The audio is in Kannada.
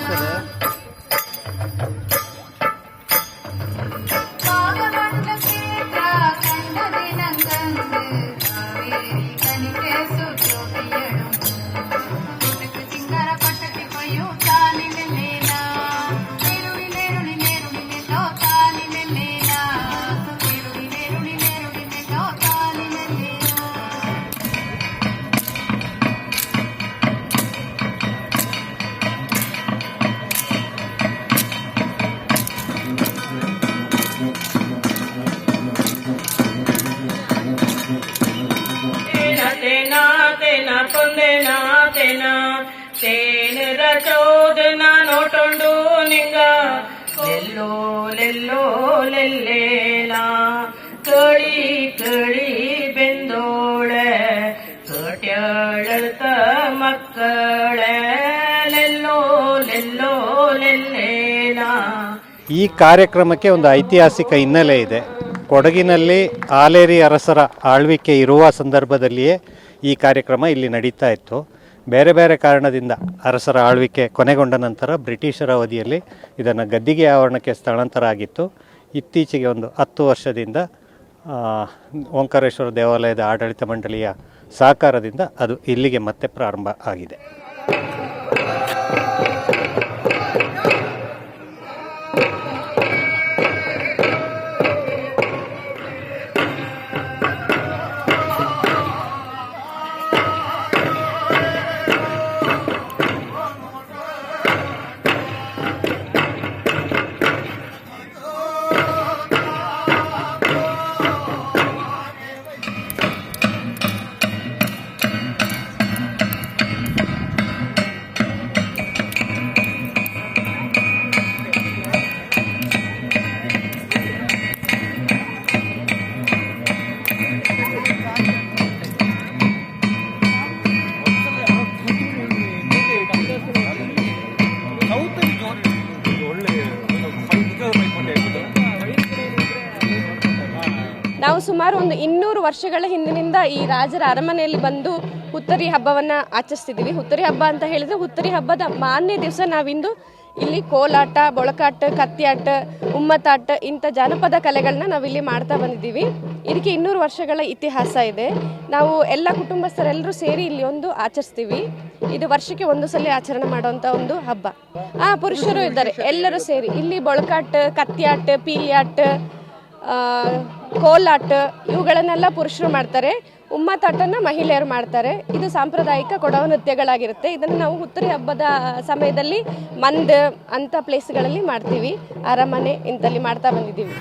söyle. ಚೌದನ ನೋಟೊಂಡು ನಿಂಗ. ಲೆಲ್ಲೋ ಲೆಲ್ಲೋ ಲೆಲ್ಲೇಲ ಕಳಿ ಕಳಿ ಬೆಂದೋಳೆ. ಕಟ್ಯಾಳತ ಮಕ್ಕಳೆ. ಲೆಲ್ಲೋ ಲೆಲ್ಲೋ ಲೆಲ್ಲೇಲ ಈ ಕಾರ್ಯಕ್ರಮಕ್ಕೆ ಒಂದು ಐತಿಹಾಸಿಕ ಹಿನ್ನೆಲೆ ಇದೆ. ಕೊಡಗಿನಲ್ಲಿ ಆಲೇರಿ ಅರಸರ ಆಳ್ವಿಕೆ ಇರುವ ಸಂದರ್ಭದಲ್ಲಿಯೇ ಈ ಕಾರ್ಯಕ್ರಮ ಇಲ್ಲಿ ನಡೀತಾ ಇತ್ತು. ಬೇರೆ ಬೇರೆ ಕಾರಣದಿಂದ ಅರಸರ ಆಳ್ವಿಕೆ ಕೊನೆಗೊಂಡ ನಂತರ ಬ್ರಿಟಿಷರ ಅವಧಿಯಲ್ಲಿ ಇದನ್ನು ಗದ್ದಿಗೆ ಆವರಣಕ್ಕೆ ಸ್ಥಳಾಂತರ ಆಗಿತ್ತು. ಇತ್ತೀಚೆಗೆ ಒಂದು ಹತ್ತು ವರ್ಷದಿಂದ ಓಂಕಾರೇಶ್ವರ ದೇವಾಲಯದ ಆಡಳಿತ ಮಂಡಳಿಯ ಸಹಕಾರದಿಂದ ಅದು ಇಲ್ಲಿಗೆ ಮತ್ತೆ ಪ್ರಾರಂಭ ಆಗಿದೆ. ನಾವು ಸುಮಾರು ಒಂದು ಇನ್ನೂರು ವರ್ಷಗಳ ಹಿಂದಿನಿಂದ ಈ ರಾಜರ ಅರಮನೆಯಲ್ಲಿ ಬಂದು ಹುತ್ತರಿ ಹಬ್ಬವನ್ನ ಆಚರಿಸ್ತಿದ್ದೀವಿ. ಹುತ್ತರಿ ಹಬ್ಬ ಅಂತ ಹೇಳಿದ್ರೆ ಹುತ್ತರಿ ಹಬ್ಬದ ಮಾನ್ಯ ದಿವಸ ನಾವಿಂದು ಇಲ್ಲಿ ಕೋಲಾಟ ಬೊಳಕಾಟ ಕತ್ತಿಯಾಟ ಉಮ್ಮತಾಟ ಇಂಥ ಜಾನಪದ ಕಲೆಗಳನ್ನ ನಾವಿಲ್ಲಿ ಮಾಡ್ತಾ ಬಂದಿದ್ದೀವಿ. ಇದಕ್ಕೆ ಇನ್ನೂರು ವರ್ಷಗಳ ಇತಿಹಾಸ ಇದೆ. ನಾವು ಎಲ್ಲ ಕುಟುಂಬಸ್ಥರೆಲ್ಲರೂ ಸೇರಿ ಇಲ್ಲಿ ಒಂದು ಆಚರಿಸ್ತೀವಿ. ಇದು ವರ್ಷಕ್ಕೆ ಒಂದು ಸಲ ಆಚರಣೆ ಮಾಡುವಂಥ ಒಂದು ಹಬ್ಬ. ಆ ಪುರುಷರು ಇದ್ದಾರೆ, ಎಲ್ಲರೂ ಸೇರಿ. ಇಲ್ಲಿ ಬೊಳಕಾಟ ಕತ್ತಿಯಾಟ, ಪೀಲಿಯಾಟ ಕೋಲಾಟ, ಇವುಗಳನ್ನೆಲ್ಲ ಪುರುಷರು ಮಾಡ್ತಾರೆ. ಉಮ್ಮತಾಟನ ಮಹಿಳೆಯರು ಮಾಡ್ತಾರೆ. ಇದು ಸಾಂಪ್ರದಾಯಿಕ ಕೊಡವ ನೃತ್ಯಗಳಾಗಿರುತ್ತೆ. ಇದನ್ನು ನಾವು ಹುತ್ತರಿ ಹಬ್ಬದ ಸಮಯದಲ್ಲಿ ಮಂದ್ ಅಂತ ಪ್ಲೇಸ್ಗಳಲ್ಲಿ ಮಾಡ್ತೀವಿ. ಅರಮನೆ ಇಂಥಲ್ಲಿ ಮಾಡ್ತಾ ಬಂದಿದ್ದೀವಿ.